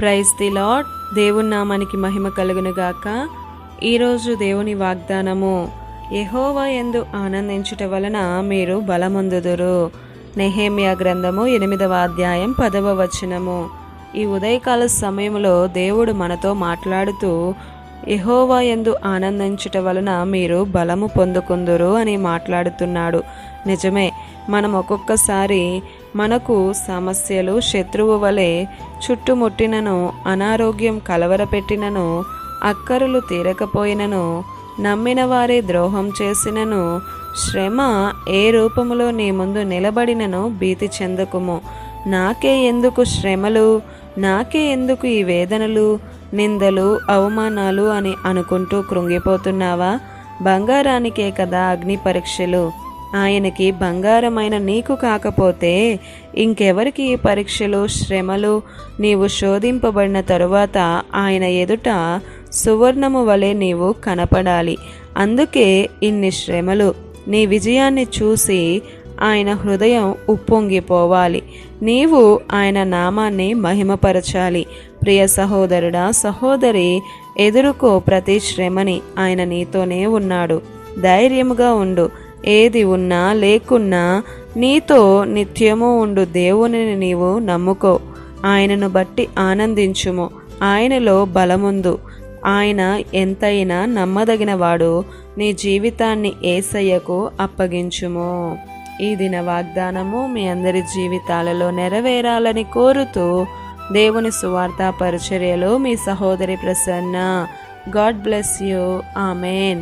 Praise the lord దేవుని నామానికి మహిమ కలుగునుగాక ఈరోజు దేవుని వాగ్దానము ఎహోవా ఎందు ఆనందించుట వలన మీరు బలమొందుదురు. నెహేమియా గ్రంథము ఎనిమిదవ అధ్యాయం పదవ వచనము. ఈ ఉదయకాల సమయంలో దేవుడు మనతో మాట్లాడుతూ ఎహోవా ఎందు ఆనందించుట వలన మీరు బలము పొందుకుందురు అని మాట్లాడుతున్నాడు. నిజమే మనం ఒక్కొక్కసారి మనకు సమస్యలు శత్రువు వలె చుట్టుముట్టినను అనారోగ్యం కలవరపెట్టినను అక్కరులు తీరకపోయినను నమ్మిన వారే ద్రోహం చేసినను శ్రమ ఏ రూపములో నీ ముందు నిలబడినను భీతి చెందకుము. నాకే ఎందుకు శ్రమలు? నాకే ఎందుకు ఈ వేదనలు నిందలు అవమానాలు అని అనుకుంటూ కృంగిపోతున్నావా? బంగారానికే కదా అగ్ని పరీక్షలు. ఆయనకి బంగారమైన నీకు కాకపోతే ఇంకెవరికి ఈ పరీక్షలు శ్రమలు నీవు శోధింపబడిన తరువాత ఆయన ఎదుట సువర్ణము వలె నీవు కనపడాలి. అందుకే ఇన్ని శ్రమలు. నీ విజయాన్ని చూసి ఆయన హృదయం ఉప్పొంగిపోవాలి. నీవు ఆయన నామాన్ని మహిమపరచాలి. ప్రియ సహోదరుడా సహోదరి ఎదురుకో ప్రతి శ్రమని ఆయన నీతోనే ఉన్నాడు. ధైర్యముగా ఉండు. ఏది ఉన్నా లేకున్నా నీతో నిత్యము ఉండు దేవునిని నీవు నమ్ముకో. ఆయనను బట్టి ఆనందించుము. ఆయనలో బలముందు. ఆయన ఎంతైనా నమ్మదగినవాడు. నీ జీవితాన్ని ఏసయ్యకు అప్పగించుము. ఈ దిన వాగ్దానము మీ అందరి జీవితాలలో నెరవేరాలని కోరుతూ దేవుని సువార్త పరిచర్యలో మీ సహోదరి Prasanna. God bless you. Amen.